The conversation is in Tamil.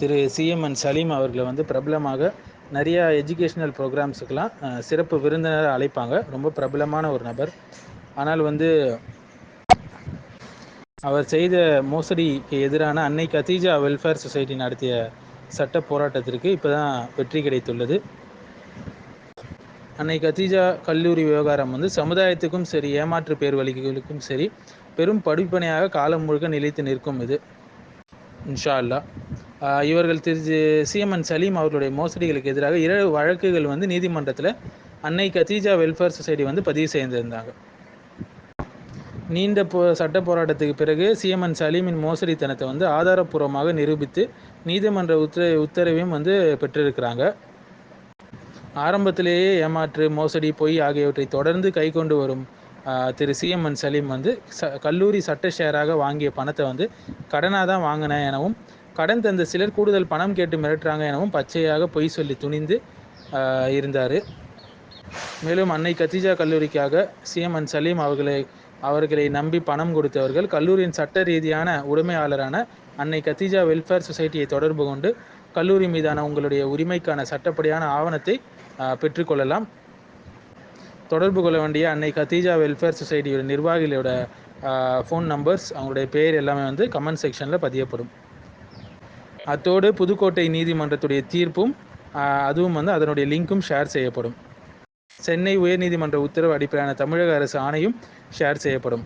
திரு சிஎம்என் சலீம் அவர்களை வந்து பிரபலமாக நிறையா எஜுகேஷ்னல் ப்ரோக்ராம்ஸுக்கெலாம் சிறப்பு விருந்தினராக அழைப்பாங்க. ரொம்ப பிரபலமான ஒரு நபர். ஆனால் வந்து அவர் செய்த மோசடிக்கு எதிரான அன்னை கத்தீஜா வெல்ஃபேர் சொசைட்டி நடத்திய சட்ட போராட்டத்திற்கு இப்போ தான் வெற்றி கிடைத்துள்ளது. அன்னை கத்தீஜா கல்லூரி விவகாரம் வந்து சமுதாயத்துக்கும் சரி ஏமாற்று பேர் வழிகளுக்கும் சரி பெரும் படிப்பனையாக காலம் முழுக்க நிலைத்து நிற்கும் இது. இன்ஷா அல்லா இவர்கள் திரு சிஎம்என் சலீம் அவர்களுடைய மோசடிகளுக்கு எதிராக இரண்டு வழக்குகள் வந்து நீதிமன்றத்தில் அன்னை கத்தீஜா வெல்ஃபேர் சொசைட்டி வந்து பதிவு செய்திருந்தாங்க. நீண்ட போ சட்ட போராட்டத்துக்கு பிறகு சிஎம்என் சலீமின் மோசடித்தனத்தை வந்து ஆதாரப்பூர்வமாக நிரூபித்து நீதிமன்ற உத்தர உத்தரவையும் வந்து பெற்றிருக்கிறாங்க. ஆரம்பத்திலேயே ஏமாற்று மோசடி பொய் ஆகியவற்றை தொடர்ந்து கை கொண்டு வரும் திரு சிஎம்என் சலீம் வந்து ச கல்லூரி சட்ட ஷேராக வாங்கிய பணத்தை வந்து கடனாக தான் வாங்கினேன் எனவும் கடன் தந்த சிலர் கூடுதல் பணம் கேட்டு மிரட்டுறாங்க எனவும் பச்சையாக பொய் சொல்லி துணிந்து இருந்தார். மேலும் அன்னை கத்தீஜா கல்லூரிக்காக சிஎம் அன். சலீம் அவர்களை அவர்களை நம்பி பணம் கொடுத்தவர்கள் கல்லூரியின் சட்ட ரீதியான உரிமையாளரான அன்னை கத்தீஜா வெல்ஃபேர் சொசைட்டியை தொடர்பு கொண்டு கல்லூரி மீதான உங்களுடைய உரிமைக்கான சட்டப்படியான ஆவணத்தை பெற்றுக்கொள்ளலாம். தொடர்பு கொள்ள வேண்டிய அன்னை கத்தீஜா வெல்ஃபேர் சொசைட்டியோட நிர்வாகிகளோட ஃபோன் நம்பர்ஸ் அவங்களுடைய பேர் எல்லாமே வந்து கமெண்ட் செக்ஷனில் பதியப்படும். அத்தோடு புதுக்கோட்டை நீதிமன்றத்துடைய தீர்ப்பும் அதுவும் வந்து அதனுடைய லிங்க்கும் ஷேர் செய்யப்படும். சென்னை உயர்நீதிமன்ற உத்தரவு அடிப்படையான தமிழக அரசு ஆணையும் ஷேர் செய்யப்படும்.